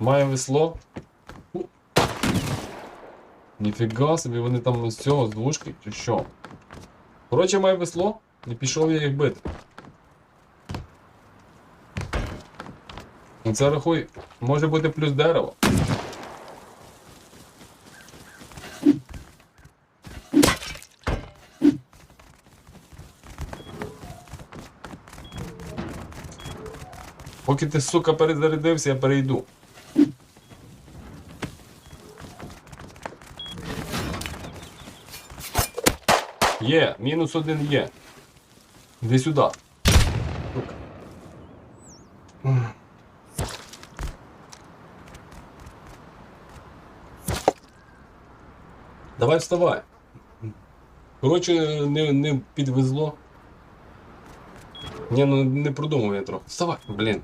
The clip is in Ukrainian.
Має весло. Ніфіга собі, вони там з цього, з двушки, чи що? Коротше, має весло, і пішов я їх бити. Це рахуй, може бути плюс дерево. Поки ти, сука, перезарядився, я перейду. Є, мінус один є. Іди сюди. Давай вставай. Коротше, не, не підвезло. Ні, ну не продумав я трохи. Вставай, блін.